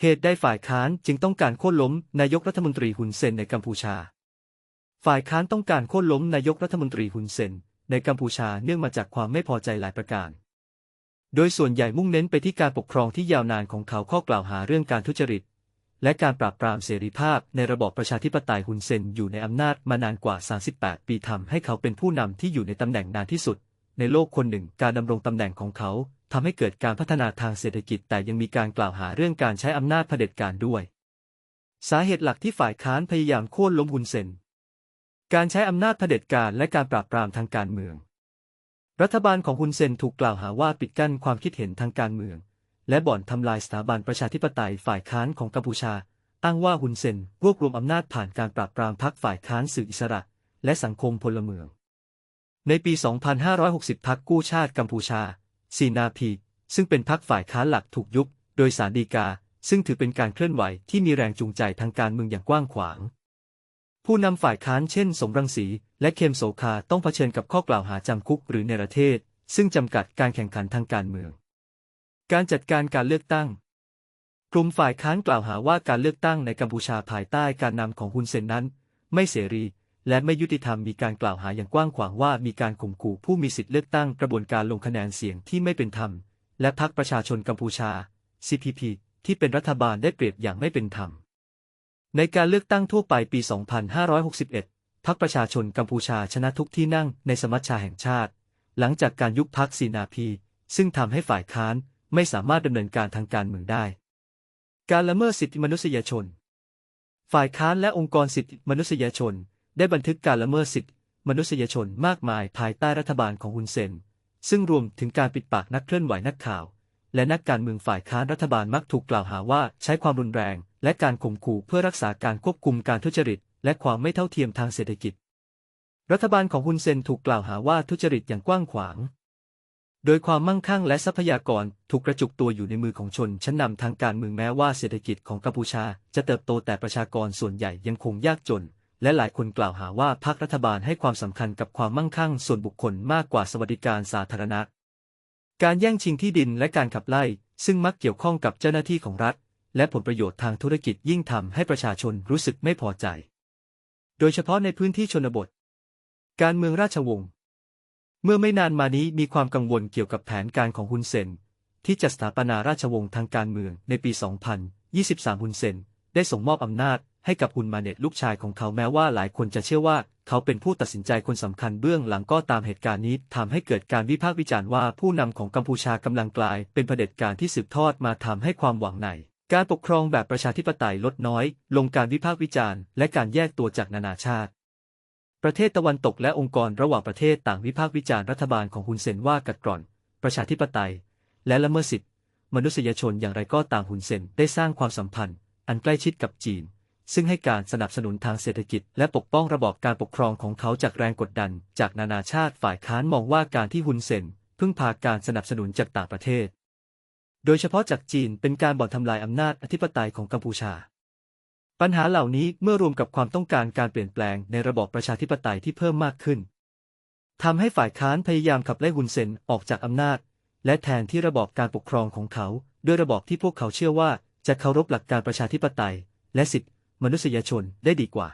เหตุใดฝ่ายค้านจึงต้องการโค่นล้มนายกรัฐมนตรีฮุนเซนในกัมพูชา ฝ่ายค้านต้องการโค่นล้มนายกรัฐมนตรีฮุนเซนในกัมพูชาเนื่องมาจากความไม่พอใจหลายประการ โดยส่วนใหญ่มุ่งเน้นไปที่การปกครองที่ยาวนานของเขาข้อกล่าวหาเรื่องการทุจริต และการปราบปรามเสรีภาพในระบอบประชาธิปไตยฮุนเซนอยู่ในอำนาจมานานกว่า 38 ปีทำให้เขาเป็นผู้นำที่อยู่ในตำแหน่งนานที่สุด ในโลกคนหนึ่งการดำรงตำแหน่งของเขา ทำให้เกิดการพัฒนาทางเศรษฐกิจแต่ยังมีการกล่าวหาเรื่องการใช้อำนาจเผด็จการด้วย สาเหตุหลักที่ฝ่ายค้านพยายามโค่นล้มฮุนเซน การใช้อำนาจเผด็จการและการปราบปรามทางการเมือง รัฐบาลของฮุนเซนถูกกล่าวหาว่าปิดกั้นความคิดเห็นทางการเมือง และบ่อนทำลายสถาบันประชาธิปไตยฝ่ายค้านของกัมพูชา อ้างว่าฮุนเซนรวบรวมอำนาจผ่านการปราบปรามพรรคฝ่ายค้านสื่ออิสระ และสังคมพลเมือง ในปี 2560 พรรคกู้ชาติกัมพูชา ซีนาพีซึ่งเป็นพรรคฝ่ายค้านหลักถูกยุบ โดยสารดีกา ซึ่งถือเป็นการเคลื่อนไหวที่มีแรงจูงใจทางการเมืองอย่างกว้างขวาง ผู้นำฝ่ายค้านเช่น สมรังสี และเคมโสคาต้องเผชิญกับข้อกล่าวหาจำคุกหรือเนรเทศ ซึ่งจำกัดการแข่งขันทางการเมือง การจัดการการเลือกตั้ง กลุ่มฝ่ายค้านกล่าวหาว่าการเลือกตั้งในกัมพูชาภายใต้การนำของฮุนเซนนั้น ไม่เสรี และไม่ยุติธรรมมีการกล่าวหาอย่างกว้างขวางว่ามีการข่มขู่ผู้มีสิทธิเลือกตั้งกระบวนการลงคะแนนเสียงที่ไม่เป็นธรรม และพรรคประชาชนกัมพูชา CPP ที่เป็นรัฐบาลได้เปรียบอย่างไม่เป็นธรรม ในการเลือกตั้งทั่วไปปี 2561 พรรคประชาชนกัมพูชาชนะทุกที่นั่งในสมัชชาแห่งชาติ หลังจากการยุบพรรคซีนาพี ซึ่งทำให้ฝ่ายค้านไม่สามารถดำเนินการทางการเมืองได้ การละเมิดสิทธิมนุษยชน ฝ่ายค้านและองค์กรสิทธิมนุษยชน ได้บันทึกการละเมิดสิทธิมนุษยชนมากมายภายใต้รัฐบาลของฮุนเซน ซึ่งรวมถึงการปิดปากนักเคลื่อนไหวนักข่าว และนักการเมืองฝ่ายค้านรัฐบาลมักถูกกล่าวหาว่าใช้ความรุนแรง และการข่มขู่เพื่อรักษาการควบคุมการทุจริต และความไม่เท่าเทียมทางเศรษฐกิจ รัฐบาลของฮุนเซนถูกกล่าวหาว่าทุจริตอย่างกว้างขวาง โดยความมั่งคั่งและทรัพยากรถูกกระจุกตัวอยู่ในมือของชนชั้นนำทางการเมืองแม้ว่าเศรษฐกิจของกัมพูชา จะเติบโตแต่ประชากรส่วนใหญ่ยังคงยากจน และหลายคนกล่าวหาว่าพรรครัฐบาลให้ความสำคัญกับความมั่งคั่งส่วนบุคคลมากกว่าสวัสดิการสาธารณะ การแย่งชิงที่ดินและการขับไล่ ซึ่งมักเกี่ยวข้องกับเจ้าหน้าที่ของรัฐ และผลประโยชน์ทางธุรกิจยิ่งทำให้ประชาชนรู้สึกไม่พอใจ โดยเฉพาะในพื้นที่ชนบท การเมืองราชวงศ์ เมื่อไม่นานมานี้มีความกังวลเกี่ยวกับแผนการของฮุนเซนที่จะสถาปนาราชวงศ์ทางการเมืองในปี 2023 ฮุนเซนได้ส่งมอบอำนาจ ให้กับฮุนมาเน็ตลูกชายของเขาแม้ว่าหลายคนจะเชื่อว่าเขาเป็นผู้ตัดสินใจคนสำคัญเบื้องหลังก็ตามเหตุการณ์นี้ทำให้เกิดการวิพากษ์วิจารณ์ว่าผู้นำของกัมพูชากำลังกลาย เป็นเผด็จการที่สืบทอดมาทำให้ความหวังในการปกครองแบบประชาธิปไตยลดน้อย ลงการวิพากษ์วิจารณ์ และการแยกตัวจากนานาชาติ ประเทศตะวันตกและองค์กรระหว่างประเทศต่างวิพากษ์วิจารณ์รัฐบาลของฮุนเซนว่ากัดกร่อน ประชาธิปไตย และละเมิดสิทธิมนุษยชนอย่างไรก็ตามฮุนเซนได้สร้างความสัมพันธ์ อันใกล้ชิดกับจีน ซึ่งให้การสนับสนุนทางเศรษฐกิจ และปกป้องระบอบการปกครองของเขาจากแรงกดดัน จากนานาชาติฝ่ายค้านมองว่าการที่ฮุนเซนพึ่งพาการสนับสนุนจากต่างประเทศ โดยเฉพาะจากจีนเป็นการบ่อนทำลายอำนาจอธิปไตยของกัมพูชา ปัญหาเหล่านี้เมื่อรวมกับความต้องการการเปลี่ยนแปลงในระบอบประชาธิปไตยที่เพิ่มมากขึ้นทำให้ฝ่ายค้านพยายามขับไล่ฮุนเซนออกจากอำนาจ และแทนที่ระบอบการปกครองของเขา ด้วยระบอบที่พวกเขาเชื่อว่าจะเคารพหลักการประชาธิปไตย และสิทธิ มนุษยชนได้ดีกว่า